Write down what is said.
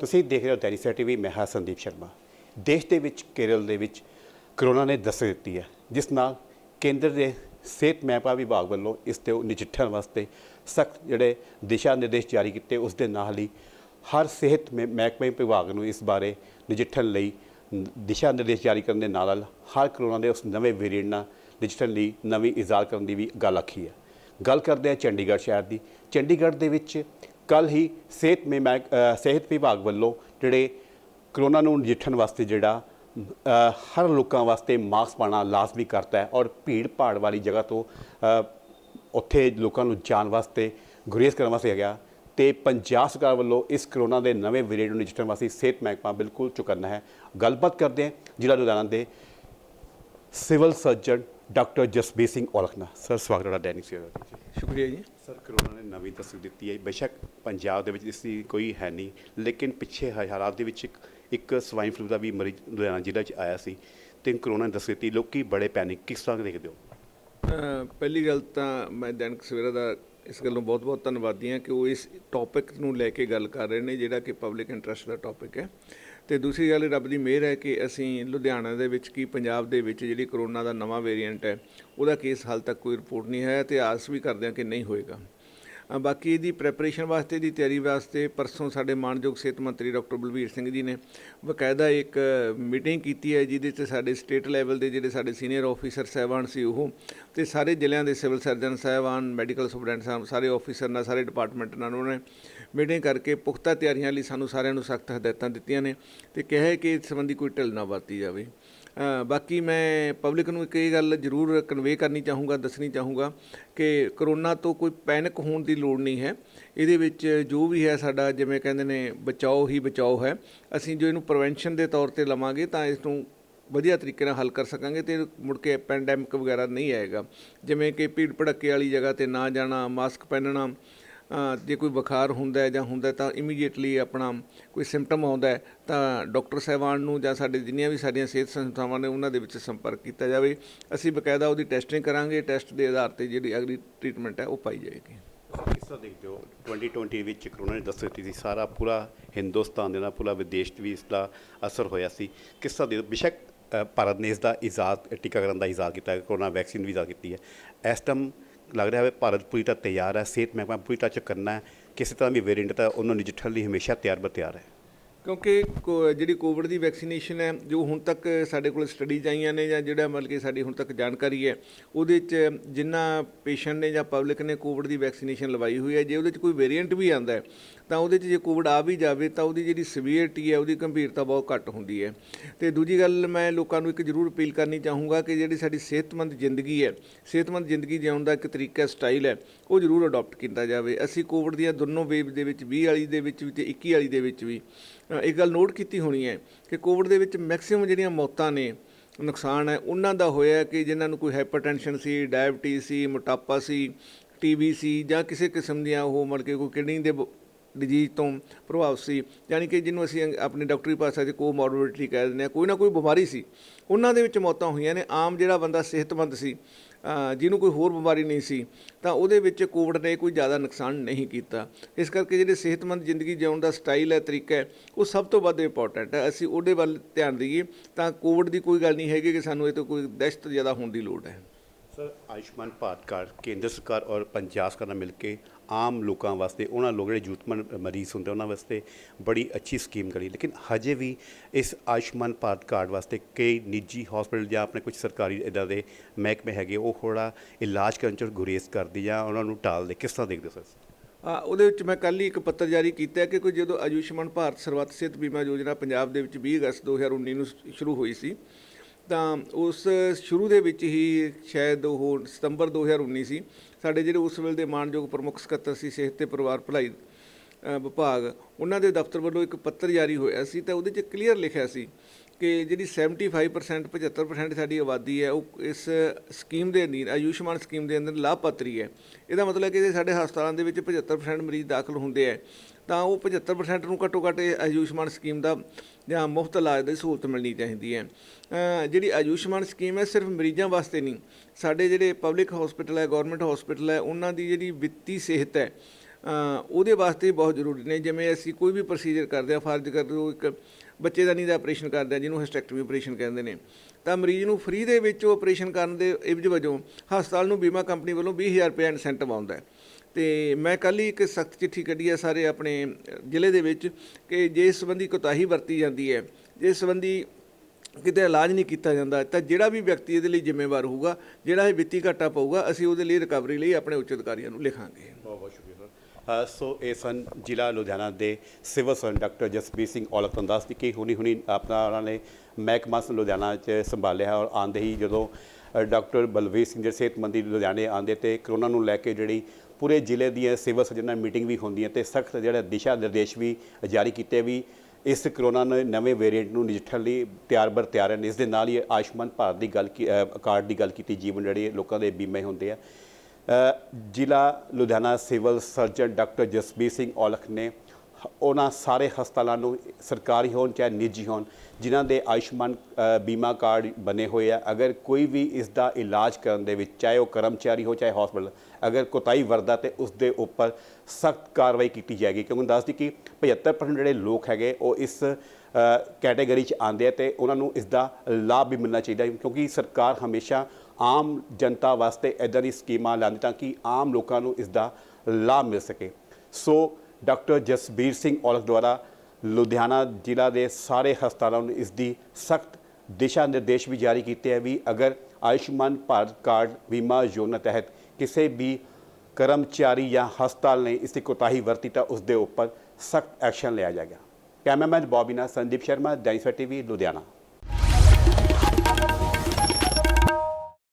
ਤੁਸੀਂ ਦੇਖ ਰਹੇ ਹੋ ਦੈਨਿਕ ਟੀਵੀ, ਮੈਂ ਹਾਂ ਸੰਦੀਪ ਸ਼ਰਮਾ। ਦੇਸ਼ ਦੇ ਵਿੱਚ, ਕੇਰਲ ਦੇ ਵਿੱਚ ਕਰੋਨਾ ਨੇ ਦਸਤ ਦਿੱਤੀ ਹੈ, ਜਿਸ ਨਾਲ ਕੇਂਦਰ ਦੇ ਸਿਹਤ ਮਹਿਕਮਾ ਵਿਭਾਗ ਵੱਲੋਂ ਇਸ ਤੇ ਨਜਿੱਠਣ ਵਾਸਤੇ ਸਖਤ ਜਿਹੜੇ ਦਿਸ਼ਾ ਨਿਰਦੇਸ਼ ਜਾਰੀ ਕੀਤੇ, ਉਸ ਦੇ ਨਾਲ ਹੀ ਹਰ ਸਿਹਤ ਮਹਿ- ਮਹਿਕਮੇ ਵਿਭਾਗ ਨੂੰ ਇਸ ਬਾਰੇ ਨਜਿੱਠਣ ਲਈ ਦਿਸ਼ਾ ਨਿਰਦੇਸ਼ ਜਾਰੀ ਕਰਨ ਦੇ ਨਾਲ ਨਾਲ ਹਰ ਕਰੋਨਾ ਦੇ ਉਸ ਨਵੇਂ ਵੇਰੀਐਂਟ ਨਾਲ ਨਜਿੱਠਣ ਲਈ ਨਵੀਂ ਇਜਾਜ਼ ਕਰਨ ਦੀ ਵੀ ਗੱਲ ਆਖੀ ਹੈ। ਗੱਲ ਕਰਦੇ ਹਾਂ ਚੰਡੀਗੜ੍ਹ ਸ਼ਹਿਰ ਦੀ। ਚੰਡੀਗੜ੍ਹ ਦੇ ਵਿੱਚ ਕੱਲ ਹੀ ਸਿਹਤ ਮੇ ਮਹਿਕ- ਸਿਹਤ ਵਿਭਾਗ ਵੱਲੋਂ ਜਿਹੜੇ ਕਰੋਨਾ ਨੂੰ ਨਜਿੱਠਣ ਵਾਸਤੇ ਜਿਹੜਾ ਹਰ ਲੋਕਾਂ ਵਾਸਤੇ ਮਾਸਕ ਪਾਉਣਾ ਲਾਜ਼ਮੀ ਕਰਤਾ ਹੈ ਔਰ ਭੀੜ ਭਾੜ ਵਾਲੀ ਜਗ੍ਹਾ ਤੋਂ ਉੱਥੇ ਲੋਕਾਂ ਨੂੰ ਜਾਣ ਵਾਸਤੇ, ਗੁਰੇਜ਼ ਕਰਨ ਵਾਸਤੇ ਗਿਆ ਤੇ ਪੰਜਾਬ ਸਰਕਾਰ ਵੱਲੋਂ ਇਸ ਕਰੋਨਾ ਦੇ ਨਵੇਂ ਵੇਰੀਐਂਟ ਨੂੰ ਨਜਿੱਠਣ ਵਾਸਤੇ ਸਿਹਤ ਮਹਿਕਮਾ ਬਿਲਕੁਲ ਚੁਕੰਨਾ ਹੈ। ਗੱਲਬਾਤ ਕਰਦੇ ਹਾਂ ਜ਼ਿਲ੍ਹਾ ਲੁਧਿਆਣਾ ਦੇ civil surgeon doctor Jasbir Singh ਔਲਖਨਾ sir, ਸਵਾਗਤ ਹੈ ਤੁਹਾਡਾ ਦੈਨਿਕ ਸਵੇਰਾ ਸ਼ੁਕਰੀਆ ਜੀ। ਸਰ ਕਰੋਨਾ ਨੇ ਨਵੀਂ ਤਸਵੀਰ ਦਿੱਤੀ ਹੈ। ਬੇਸ਼ੱਕ ਪੰਜਾਬ ਦੇ ਵਿੱਚ ਇਸ ਦੀ ਕੋਈ ਹੈ ਨਹੀਂ ਲੇਕਿਨ ਪਿੱਛੇ ਹਾ- ਹਾਲਾਤ ਦੇ ਵਿੱਚ ਇੱਕ- ਇੱਕ ਸਵਾਈਨ ਫਲੂ ਦਾ ਵੀ ਮਰੀਜ਼ ਲੁਧਿਆਣਾ ਜ਼ਿਲ੍ਹਾ 'ਚ ਆਇਆ ਸੀ। ਤੇ ਕਰੋਨਾ ਨੇ ਦੱਸ ਦਿੱਤੀ ਲੋਕੀ ਬੜੇ ਪੈਨਿਕ ਕਿਸ ਤਰ੍ਹਾਂ ਦੇਖਦੇ ਹੋ? ਅ, ਪਹਿਲੀ ਗੱਲ ਤਾਂ ਮੈਂ ਦੈਨਿਕ ਸਵੇਰਾ ਦਾ ਇਸ ਗੱਲੋਂ ਬਹੁਤ-ਬਹੁਤ ਧੰਨਵਾਦੀ ਹਾਂ ਕਿ ਉਹ ਇਸ ਟੌਪਿਕ ਨੂੰ ਲੈ ਕੇ ਗੱਲ ਕਰ ਰਹੇ ਨੇ ਜਿਹੜਾ ਕਿ ਪਬਲਿਕ ਇੰਟਰਸਟ ਦਾ ਟੌਪਿਕ ਹੈ। ਤੇ ਦੂਸਰੀ ਗੱਲ ਰੱਬ ਦੀ ਮਿਹਰ ਹੈ ਕਿ ਅਸੀਂ ਲੁਧਿਆਣਾ ਦੇ ਵਿੱਚ ਕੀ ਪੰਜਾਬ ਦੇ ਵਿੱਚ ਜਿਹੜੀ ਕਰੋਨਾ ਦਾ ਨਵਾਂ ਵੇਰੀਐਂਟ ਹੈ, ਉਹਦਾ ਕੇਸ ਹਾਲ ਤੱਕ ਕੋਈ ਰਿਪੋਰਟ ਨਹੀਂ ਹੈ ਤੇ ਆਸ ਵੀ ਕਰਦੇ ਹਾਂ ਕਿ ਨਹੀਂ ਹੋਏਗਾ। ਬਾਕੀ ਇਹਦੀ ਪ੍ਰੈਪਰੇਸ਼ਨ ਵਾਸਤੇ ਦੀ ਤਿਆਰੀ ਵਾਸਤੇ ਪਰਸੋਂ ਸਾਡੇ ਮਾਨਯੋਗ ਸਿਹਤ ਮੰਤਰੀ ਡਾਕਟਰ ਬਲਬੀਰ ਸਿੰਘ ਜੀ ਨੇ ਬਕਾਇਦਾ ਇੱਕ ਮੀਟਿੰਗ ਕੀਤੀ ਹੈ, ਜਿਹਦੇ 'ਚ ਸਾਡੇ ਸਟੇਟ ਲੈਵਲ ਦੇ ਜਿਹੜੇ ਸਾਡੇ ਸੀਨੀਅਰ ਆਫੀਸਰ ਸਾਹਿਬਾਨ ਸੀ ਉਹ ਤੇ ਸਾਰੇ ਜ਼ਿਲ੍ਹਿਆਂ ਦੇ ਸਿਵਲ ਸਰਜਨ ਸਾਹਿਬਾਨ ਮੈਡੀਕਲ ਸੁਪਰਡੈਂਟ ਸਾਹਿਬ, ਸਾਰੇ ਆਫੀਸਰ ਨਾਲ, ਸਾਰੇ ਡਿਪਾਰਟਮੈਂਟ ਨਾਲ ਉਹਨਾਂ ਨੇ ਮੀਟਿੰਗ ਕਰਕੇ ਪੁਖਤਾ ਤਿਆਰੀਆਂ ਲਈ ਸਾਨੂੰ ਸਾਰਿਆਂ ਨੂੰ ਸਖਤ ਹਦਾਇਤਾਂ ਦਿੱਤੀਆਂ ਨੇ ਤੇ ਕਿਹਾ ਕਿ ਇਸ ਸੰਬੰਧੀ ਕੋਈ ਢਿੱਲ ਨਾ ਵਰਤੀ ਜਾਵੇ। ਬਾਕੀ ਮੈਂ ਪਬਲਿਕ ਨੂੰ ਇੱਕ ਇਹ ਗੱਲ ਜ਼ਰੂਰ ਕਨਵੇ ਕਰਨੀ ਚਾਹੂੰਗਾ, ਦੱਸਣੀ ਚਾਹੂੰਗਾ ਕਿ ਕਰੋਨਾ ਤੋਂ ਕੋਈ ਪੈਨਿਕ ਹੋਣ ਦੀ ਲੋੜ ਨਹੀਂ ਹੈ। ਇਹਦੇ ਵਿੱਚ ਜੋ ਵੀ ਹੈ ਸਾਡਾ, ਜਿਵੇਂ ਕਹਿੰਦੇ ਨੇ, ਬਚਾਓ ਹੀ ਬਚਾਓ ਹੈ। ਅਸੀਂ ਜੋ ਇਹਨੂੰ ਪ੍ਰੀਵੈਂਸ਼ਨ ਦੇ ਤੌਰ ਤੇ ਲਵਾਂਗੇ ਤਾਂ ਇਸ ਨੂੰ ਵਧੀਆ ਤਰੀਕੇ ਨਾਲ ਹੱਲ ਕਰ ਸਕਾਂਗੇ ਤੇ ਮੁੜ ਕੇ ਪੈਂਡੈਮਿਕ ਵਗੈਰਾ ਨਹੀਂ ਆਏਗਾ। ਜਿਵੇਂ ਕਿ ਭੀੜ ਭੜੱਕੇ ਵਾਲੀ ਜਗ੍ਹਾ ਤੇ ਨਾ ਜਾਣਾ ਮਾਸਕ ਪਹਿਨਣਾ ਜੇ ਕੋਈ ਬੁਖਾਰ ਹੁੰਦਾ ਹੈ ਜਾਂ ਹੁੰਦਾ ਤਾਂ ਇਮੀਡੀਏਟਲੀ ਆਪਣਾ ਕੋਈ ਸਿੰਪਟਮ ਆਉਂਦਾ ਹੈ, ਤਾਂ ਡਾਕਟਰ ਸਾਹਿਬਾਨ ਨੂੰ ਜਾਂ ਸਾਡੇ ਜਿੰਨੀਆਂ ਵੀ ਸਾਡੀਆਂ ਸਿਹਤ ਸੰਸਥਾਵਾਂ ਨੇ ਉਹਨਾਂ ਦੇ ਵਿੱਚ ਸੰਪਰਕ ਕੀਤਾ ਜਾਵੇ। ਅਸੀਂ ਬਕਾਇਦਾ ਉਹਦੀ ਟੈਸਟਿੰਗ ਕਰਾਂਗੇ ਟੈਸਟ ਦੇ ਆਧਾਰ ਤੇ ਜਿਹੜੀ ਅਗਲੀ ਟ੍ਰੀਟਮੈਂਟ ਹੈ ਉਹ ਪਾਈ ਜਾਏਗੀ। ਕਿਸ ਤਰ੍ਹਾਂ ਦੇਖਦੇ ਹੋ 2020 ਵਿੱਚ ਕਰੋਨਾ ਨੇ ਦੱਸ ਦਿੱਤੀ ਸੀ, ਸਾਰਾ ਪੂਰਾ ਹਿੰਦੁਸਤਾਨ ਦੇ ਨਾਲ, ਪੂਰਾ ਵਿਦੇਸ਼ 'ਚ ਵੀ ਇਸ ਦਾ ਅਸਰ ਹੋਇਆ ਸੀ। ਕਿਸ ਤਰ੍ਹਾਂ ਦੇ ਬੇਸ਼ੱਕ ਭਾਰਤ ਨੇ ਇਸ ਦਾ ਇਜਾਜ਼ਤ ਟੀਕਾਕਰਨ ਦਾ ਇਜਾਜ਼ ਕੀਤਾ ਹੈ ਕਰੋਨਾ ਵੈਕਸੀਨ ਵੀ ਇਜਾਜ਼ਤ ਕੀਤੀ ਹੈ। ਇਸ ਟਾਈਮ ਲੱਗ ਰਿਹਾ ਹੈ ਭਾਰਤ ਪੂਰੀ ਤਰ੍ਹਾਂ ਤਿਆਰ ਹੈ, ਸਿਹਤ ਮਹਿਕਮਾ ਪੂਰੀ ਤਰ੍ਹਾਂ ਚ ਕਰਨਾ ਹੈ, ਕਿਸੇ ਤਰ੍ਹਾਂ ਵੀ ਵੇਰੀਐਂਟ ਤਾਂ ਉਹਨੂੰ ਨਜਿੱਠਣ ਲਈ ਹਮੇਸ਼ਾ ਤਿਆਰ ਬਰ ਤਿਆਰ ਹੈ। ਕਿਉਂਕਿ ਕੋ- ਜਿਹੜੀ ਕੋਵਿਡ ਦੀ ਵੈਕਸੀਨੇਸ਼ਨ ਹੈ, ਜੋ ਹੁਣ ਤੱਕ ਸਾਡੇ ਕੋਲ ਸਟੱਡੀਜ਼ ਆਈਆਂ ਨੇ ਜਾਂ ਜਿਹੜਾ ਮਤਲਬ ਕਿ ਸਾਡੀ ਹੁਣ ਤੱਕ ਜਾਣਕਾਰੀ ਹੈ, ਉਹਦੇ 'ਚ ਜਿੰਨਾ ਪੇਸ਼ੈਂਟ ਨੇ ਜਾਂ ਪਬਲਿਕ ਨੇ ਕੋਵਿਡ ਦੀ ਵੈਕਸੀਨੇਸ਼ਨ ਲਵਾਈ ਹੋਈ ਹੈ, ਜੇ ਉਹਦੇ 'ਚ ਕੋਈ ਵੇਰੀਐਂਟ ਵੀ ਆਂਦਾ ਹੈ, ਤਾਂ ਉਹਦੇ 'ਚ ਜੇ ਕੋਵਿਡ ਆ ਵੀ ਜਾਵੇ, ਤਾਂ ਉਹਦੀ ਜਿਹੜੀ ਸਿਵੀਅਰਟੀ ਹੈ, ਉਹਦੀ ਗੰਭੀਰਤਾ ਬਹੁਤ ਘੱਟ ਹੁੰਦੀ ਹੈ। ਤੇ ਦੂਜੀ ਗੱਲ ਮੈਂ ਲੋਕਾਂ ਨੂੰ ਇੱਕ ਜ਼ਰੂਰ ਅਪੀਲ ਕਰਨੀ ਚਾਹੂੰਗਾ ਕਿ ਜਿਹੜੀ ਸਾਡੀ ਸਿਹਤਮੰਦ ਜ਼ਿੰਦਗੀ ਹੈ, ਸਿਹਤਮੰਦ ਜ਼ਿੰਦਗੀ ਜਿਉਣ ਦਾ ਇੱਕ ਤਰੀਕਾ ਸਟਾਈਲ ਹੈ, ਉਹ ਜ਼ਰੂਰ ਅਡਾਪਟ ਕੀਤਾ ਜਾਵੇ। ਅਸੀਂ ਕੋਵਿਡ ਦੀਆਂ ਦੋਨੋਂ ਵੇਵ ਦੇ ਵਿੱਚ 20 ਵਾਲੀ ਦੇ ਵਿੱਚ ਵੀ ਤੇ 21 ਵਾਲੀ ਦੇ ਵਿੱਚ ਵੀ ਇੱਕ ਗੱਲ ਨੋਟ ਕੀਤੀ ਹੋਣੀ ਹੈ ਕਿ ਕੋਵਿਡ ਦੇ ਵਿੱਚ ਮੈਕਸਿਮਮ ਜਿਹੜੀਆਂ ਮੌਤਾਂ ਨੇ, ਨੁਕਸਾਨ ਹੈ, ਉਹਨਾਂ ਦਾ ਹੋਇਆ ਕਿ ਜਿਨ੍ਹਾਂ ਨੂੰ ਕੋਈ ਹਾਈਪਰਟੈਂਸ਼ਨ ਸੀ ਡਾਇਬਟੀਜ਼ ਸੀ, ਮੋਟਾਪਾ ਸੀ ਟੀਬੀ ਸੀ ਜਾਂ ਕਿਸੇ ਕਿਸਮ ਦੀਆਂ ਉਹ ਮਤਲਬ ਕਿ ਕੋਈ ਕਿਡਨੀ ਦੇ ਡਿਜੀਜ਼ ਤੋਂ ਪ੍ਰਭਾਵਿਤ ਸੀ, ਯਾਨੀ ਕਿ ਜਿਹਨੂੰ ਅਸੀਂ ਅੰਗ- ਆਪਣੀ ਡਾਕਟਰੀ ਭਾਸ਼ਾ 'ਚ ਕੋ ਕੋਮੋਰਬਿਡਿਟੀ ਕਹਿ ਦਿੰਦੇ ਹਾਂ, ਕੋਈ ਨਾ ਕੋਈ ਬਿਮਾਰੀ ਸੀ। ਉਹਨਾਂ ਦੇ ਵਿੱਚ ਮੌਤਾਂ ਹੋਈਆਂ ਨੇ, ਆਮ ਜਿਹੜਾ ਬੰਦਾ ਸਿਹਤਮੰਦ ਸੀ ਜਿਹਨੂੰ ਕੋਈ ਹੋਰ ਬਿਮਾਰੀ ਨਹੀਂ ਸੀ, ਤਾਂ ਉਹਦੇ ਵਿੱਚ ਕੋਵਿਡ ਨੇ ਕੋਈ ਜ਼ਿਆਦਾ ਨੁਕਸਾਨ ਨਹੀਂ ਕੀਤਾ। ਇਸ ਕਰਕੇ ਜਿਹੜੇ ਸਿਹਤਮੰਦ ਜ਼ਿੰਦਗੀ ਜਿਉਣ ਦਾ ਸਟਾਈਲ ਹੈ, ਤਰੀਕਾ ਹੈ, ਉਹ ਸਭ ਤੋਂ ਵੱਧ ਇੰਪੋਰਟੈਂਟ ਹੈ। ਅਸੀਂ ਉਹਦੇ ਵੱਲ ਧਿਆਨ ਦਈਏ, ਤਾਂ ਕੋਵਿਡ ਦੀ ਕੋਈ ਗੱਲ ਨਹੀਂ ਹੈਗੀ ਕਿ ਸਾਨੂੰ ਇਹ ਤੋਂ ਕੋਈ ਦਹਿਸ਼ਤ ਜ਼ਿਆਦਾ ਹੋਣ ਦੀ ਲੋੜ ਹੈ। ਸਰ, ਆਯੁਸ਼ਮਾਨ ਭਾਰਤ ਕਾਰਡ ਕੇਂਦਰ ਸਰਕਾਰ ਔਰ ਪੰਜਾਬ ਸਰਕਾਰ ਨਾਲ ਮਿਲ ਕੇ ਆਮ ਲੋਕਾਂ ਵਾਸਤੇ, ਉਹਨਾਂ ਲੋਕ ਜਿਹੜੇ ਜ਼ਰੂਰਤਮੰਦ ਮਰੀਜ਼ ਹੁੰਦੇ ਉਹਨਾਂ ਵਾਸਤੇ ਬੜੀ ਅੱਛੀ ਸਕੀਮ ਕਰੀ। ਲੇਕਿਨ ਹਜੇ ਵੀ ਇਸ ਆਯੁਸ਼ਮਾਨ ਭਾਰਤ ਕਾਰਡ ਵਾਸਤੇ ਕਈ ਨਿੱਜੀ ਹਸਪੀਟਲ ਜਾਂ ਆਪਣੇ ਕੁਝ ਸਰਕਾਰੀ ਇਦਾਂ ਦੇ ਮਹਿਕਮੇ ਹੈਗੇ, ਉਹ ਥੋੜਾ ਇਲਾਜ ਕਰਨ ਚ ਗੁਰੇਜ਼ ਕਰਦੀ ਜਾਂ ਉਹਨਾਂ ਨੂੰ ਟਾਲਦੇ ਕਿਸ ਤਰ੍ਹਾਂ ਦੇਖਦੇ ਹੋ ਸਰ ਆ, ਉਹਦੇ ਵਿੱਚ ਮੈਂ ਕੱਲ ਹੀ ਇੱਕ ਪੱਤਰ ਜਾਰੀ ਕੀਤਾ ਕਿ ਕੋਈ ਜਦੋਂ ਆਯੁਸ਼ਮਾਨ ਭਾਰਤ ਸਰਬੱਤ ਸਿਹਤ ਬੀਮਾ ਯੋਜਨਾ ਪੰਜਾਬ ਦੇ ਵਿੱਚ 20 ਅਗਸਤ 2019 ਨੂੰ ਸ਼ੁਰੂ ਹੋਈ ਸੀ ਤਾਂ ਉਸ ਸ਼ੁਰੂ ਦੇ ਵਿੱਚ ਹੀ ਸ਼ਾਇਦ ਉਹ ਸਤੰਬਰ 2019 ਸੀ, ਸਾਡੇ ਜਿਹੜੇ ਉਸ ਵੇਲੇ ਦੇ ਮਾਨਯੋਗ ਪ੍ਰਮੁੱਖ ਸਕੱਤਰ ਸੀ, ਸਿਹਤ ਤੇ ਪਰਿਵਾਰ ਭਲਾਈ ਵਿਭਾਗ, ਉਹਨਾਂ ਦੇ ਦਫ਼ਤਰ ਵੱਲੋਂ ਇੱਕ ਪੱਤਰ ਜਾਰੀ ਹੋਇਆ ਸੀ, ਤਾਂ ਉਹਦੇ 'ਚ ਕਲੀਅਰ ਲਿਖਿਆ ਸੀ ਕਿ ਜਿਹੜੀ 75% 75% ਸਾਡੀ ਆਬਾਦੀ ਹੈ, ਉਹ ਇਸ ਸਕੀਮ ਦੇ ਅਧੀਨ, ਆਯੁਸ਼ਮਾਨ ਸਕੀਮ ਦੇ ਅੰਦਰ ਲਾਭਪਾਤਰੀ ਹੈ। ਇਹਦਾ ਮਤਲਬ ਹੈ ਕਿ ਜੇ ਸਾਡੇ ਹਸਪਤਾਲਾਂ ਦੇ ਵਿੱਚ 75% ਮਰੀਜ਼ ਦਾਖਲ ਹੁੰਦੇ ਹੈ, ਤਾਂ ਉਹ 75% ਨੂੰ ਘੱਟੋ ਘੱਟ ਇਹ ਆਯੁਸ਼ਮਾਨ ਸਕੀਮ ਦਾ ਜਾਂ ਮੁਫਤ ਇਲਾਜ ਦੀ ਸਹੂਲਤ ਮਿਲਣੀ ਚਾਹੀਦੀ ਹੈ। ਜਿਹੜੀ ਆਯੁਸ਼ਮਾਨ ਸਕੀਮ ਹੈ, ਸਿਰਫ ਮਰੀਜ਼ਾਂ ਵਾਸਤੇ ਨਹੀਂ, ਸਾਡੇ ਜਿਹੜੇ ਪਬਲਿਕ ਹਸਪੀਟਲ ਹੈ ਗਵਰਨਮੈਂਟ ਹਸਪੀਟਲ ਹੈ, ਉਹਨਾਂ ਦੀ ਜਿਹੜੀ ਵਿੱਤੀ ਸਿਹਤ ਹੈ ਉਹਦੇ ਵਾਸਤੇ ਬਹੁਤ ਜ਼ਰੂਰੀ ਨੇ। ਜਿਵੇਂ ਅਸੀਂ ਕੋਈ ਵੀ ਪ੍ਰੋਸੀਜਰ ਕਰਦੇ ਆ ਫਰਜ਼ ਕਰ ਲਓ ਇੱਕ ਬੱਚੇ ਦਾ ਨੀ ਦਾ ਆਪਰੇਸ਼ਨ ਕਰਦੇ ਆ, ਜਿਹਨੂੰ ਹਿਸਟੈਕਟਮੀ ਆਪਰੇਸ਼ਨ ਕਹਿੰਦੇ ਨੇ। ਤਾਂ ਮਰੀਜ਼ ਨੂੰ ਫ੍ਰੀ ਦੇ ਵਿੱਚ ਉਹ ਆਪਰੇਸ਼ਨ ਕਰਨ ਦੇ ਇਵਜ ਵਜੋਂ ਹਸਪਤਾਲ ਨੂੰ ਬੀਮਾ ਕੰਪਨੀ ਵੱਲੋਂ 20000 ਰੁਪਏ ਇਨਸੈਂਟਿਵ ਆਉਂਦਾ ਹੈ। ਤੇ ਮੈਂ ਕੱਲ੍ਹ ਹੀ ਇੱਕ ਸਖਤ ਚਿੱਠੀ ਕੱਢੀ ਹੈ ਸਾਰੇ ਆਪਣੇ ਜ਼ਿਲ੍ਹੇ ਦੇ ਵਿੱਚ ਕਿ ਜੇ ਇਸ ਸੰਬੰਧੀ ਕੋਤਾਹੀ ਵਰਤੀ ਜਾਂਦੀ ਹੈ, ਜੇ ਸੰਬੰਧੀ ਕਿਤੇ ਇਲਾਜ ਨਹੀਂ ਕੀਤਾ ਜਾਂਦਾ, ਤਾਂ ਜਿਹੜਾ ਵੀ ਵਿਅਕਤੀ ਇਹਦੇ ਲਈ ਜ਼ਿੰਮੇਵਾਰ ਹੋਊਗਾ, ਜਿਹੜਾ ਇਹ ਵਿੱਤੀ ਘਾਟਾ ਪਊਗਾ, ਅਸੀਂ ਉਹਦੇ ਲਈ ਰਿਕਵਰੀ ਲਈ ਆਪਣੇ ਉੱਚ ਅਧਿਕਾਰੀਆਂ ਨੂੰ ਲਿਖਾਂਗੇ। ਬਹੁਤ ਬਹੁਤ ਸ਼ੁਕਰੀਆ। ਸਰ ਸੋ ਇਹ ਸਨ ਜ਼ਿਲ੍ਹਾ ਲੁਧਿਆਣਾ ਦੇ civil surgeon doctor Jasbir Singh Aulakh ਤੋਂ ਦੱਸਦੀ ਕਿ ਹੁਣੀ ਹੁਣੀ ਆਪਣਾ ਉਹਨਾਂ ਨੇ ਮਹਿਕਮਾ ਲੁਧਿਆਣਾ 'ਚ ਸੰਭਾਲਿਆ ਔਰ ਆਂਦੇ ਹੀ ਜਦੋਂ ਡਾਕਟਰ ਬਲਵੀਰ ਸਿੰਘ ਦੇ ਸਿਹਤ ਮੰਤਰੀ ਲੁਧਿਆਣੇ ਆਂਦੇ ਤੇ ਕਰੋਨਾ ਨੂੰ ਲੈ ਕੇ ਜਿਹੜੀ ਪੂਰੇ ਜ਼ਿਲ੍ਹੇ ਦੀਆਂ ਸਿਵਲ ਸਰਜਨ ਨਾਲ ਮੀਟਿੰਗ ਵੀ ਹੁੰਦੀ ਹੈ ਤੇ ਸਖਤ ਜਿਹੜਾ ਦਿਸ਼ਾ ਨਿਰਦੇਸ਼ ਵੀ ਜਾਰੀ ਕੀਤੇ ਵੀ ਇਸ ਕਰੋਨਾ ਨੇ, ਨਵੇਂ ਵੇਰੀਐਂਟ ਨੂੰ ਨਜਿੱਠਣ ਲਈ ਤਿਆਰ ਬਰ ਤਿਆਰ ਹਨ ਇਸ ਦੇ ਨਾਲ ਹੀ ਆਯੁਸ਼ਮਾਨ ਭਾਰਤ ਦੀ ਗੱਲ ਕੀ- ਕਾਰਡ ਦੀ ਗੱਲ ਕੀਤੀ, ਜੀਵਨ ਜਿਹੜੇ ਲੋਕਾਂ ਦੇ ਬੀਮੇ ਹੁੰਦੇ ਆ। ਜ਼ਿਲ੍ਹਾ Ludhiana civil surgeon doctor Jasbir Singh Aulakh ਨੇ ਉਹਨਾਂ ਸਾਰੇ ਹਸਪਤਾਲਾਂ ਨੂੰ ਸਰਕਾਰੀ ਹੋਣ ਚਾਹੇ ਨਿੱਜੀ ਹੋਣ ਜਿਨ੍ਹਾਂ ਦੇ ਆਯੁਸ਼ਮਾਨ ਬੀਮਾ ਕਾਰਡ ਬਣੇ ਹੋਏ ਆ। ਅਗਰ ਕੋਈ ਵੀ ਇਸ ਦਾ ਇਲਾਜ ਕਰਨ ਦੇ ਵਿੱਚ ਚਾਹੇ ਉਹ ਕਰਮਚਾਰੀ ਹੋ ਚਾਹੇ ਹਸਪਤਾਲ ਅਗਰ ਕੋਤਾਹੀ ਵਰਦਾ ਤੇ ਉਸ ਦੇ ਉੱਪਰ ਸਖਤ ਕਾਰਵਾਈ ਕੀਤੀ ਜਾਏਗੀ। ਕਿਉਂਕਿ ਦੱਸਦੀ ਕਿ 75% ਜਿਹੜੇ ਲੋਕ ਹੈਗੇ ਉਹ ਇਸ ਅ, ਕੈਟਾਗਰੀ ਚ ਆਉਂਦੇ ਆ ਤੇ ਉਹਨਾਂ ਨੂੰ ਇਸ ਦਾ ਲਾਭ ਵੀ ਮਿਲਣਾ ਚਾਹੀਦਾ ਕਿਉਂਕਿ ਸਰਕਾਰ ਹਮੇਸ਼ਾ ਆਮ ਜਨਤਾ ਵਾਸਤੇ ਇਦਾਂ ਦੀ ਸਕੀਮਾਂ ਲਾਉਂਦੀ ਤਾਂ ਕਿ ਆਮ ਲੋਕਾਂ ਨੂੰ ਇਸ ਦਾ ਲਾਭ ਮਿਲ ਸਕੇ। ਸੋ ਡਾਕਟਰ ਜਸਬੀਰ ਸਿੰਘ ਔਲਖ ਦੁਆਰਾ ਲੁਧਿਆਣਾ ਜ਼ਿਲ੍ਹਾ ਦੇ ਸਾਰੇ ਹਸਪਤਾਲਾਂ ਨੂੰ ਇਸ ਦੀ ਸਖਤ ਦਿਸ਼ਾ ਨਿਰਦੇਸ਼ ਵੀ ਜਾਰੀ ਕੀਤੇ ਹੈ ਵੀ ਅਗਰ ਆਯੁਸ਼ਮਾਨ ਭਾਰਤ ਕਾਰਡ ਬੀਮਾ ਯੋਜਨਾ ਤਹਿਤ ਕਿਸੇ ਵੀ ਕਰਮਚਾਰੀ ਜਾਂ ਹਸਪਤਾਲ ਨੇ ਇਸ ਦੀ ਕੋਤਾਹੀ ਵਰਤੀ ਤਾਂ ਉਸ ਦੇ ਉੱਪਰ ਸਖਤ ਐਕਸ਼ਨ ਲਿਆ ਜਾਏਗਾ। ਕੈਮਰਾਮੈਨ ਬੌਬੀ ਨਾਲ ਸੰਦੀਪ ਸ਼ਰਮਾ ਡਾਈਸਾ ਟੀਵੀ, ਲੁਧਿਆਣਾ।